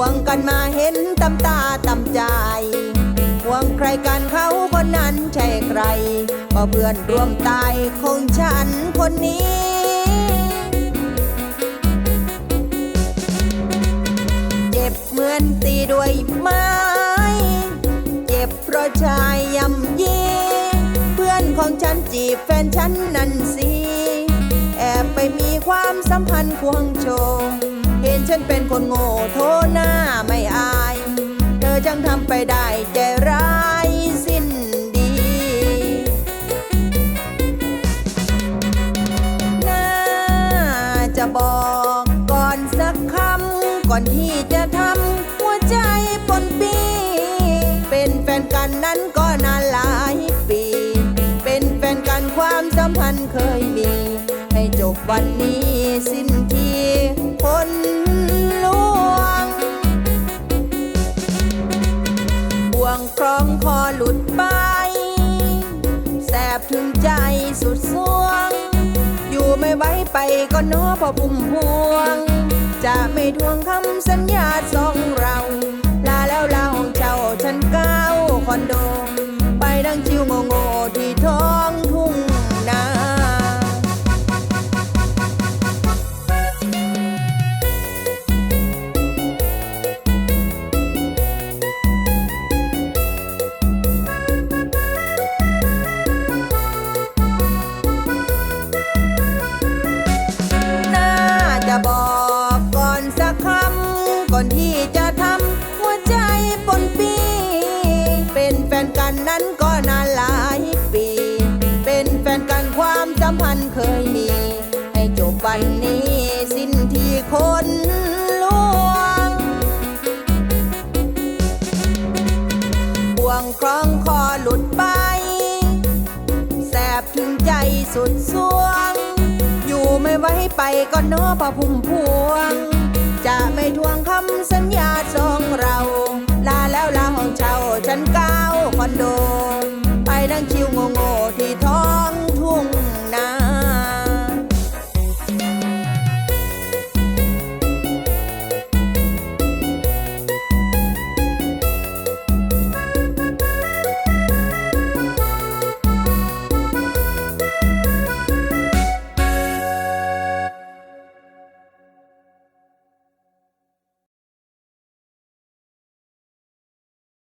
วงกันมาเห็นตำตาตำใจห่วงใครกันเขาคนนั้นใช่ใคร ก็เพื่อนร่วมตายของฉันคนนี้เจ็บเหมือนตีด้วยไม้ เจ็บเพราะชายยำยีเพื่อนของฉันจีบแฟนฉันนั่นสิ แอบไปมีความสัมพันธ์ควงโช เป็นคนโง่โทหน้าไม่อาย เธอจังทำไปได้ใจร้ายสิ้นดี น่าจะบอกก่อนสักคำก่อนที่จะทำหัวใจปนปี เป็นแฟนกันนั้นก็นานหลายปี เป็นแฟนกันความสัมพันธ์เคยมี ให้จบวันนี้สิ้นที วงคล้องคอหลุดไป แสบถึงใจสุดสวง อยู่ไม่ไหวไปก็น้อพอพุ่มพวง จะไม่ทวงคำสัญญาสองเรา ลาแล้วลาห้องเช่าฉันก้าวคอนโด ไปดังชิวโง่โง่ที่ท้อ สัมพันธ์เคยมี ให้จบวันนี้สิ้นที่คนลวงบ่วงคล้องคอหลุดไป แสบถึงใจสุดสวง อยู่ไม่ไว้ไปก็นอพะพุ่มพวง จะไม่ทวงคำสัญญาสองเรา ลาแล้วลาห้องเช่าชั้นเก้าคอนโด ไปนั่งชิวโง่ๆที่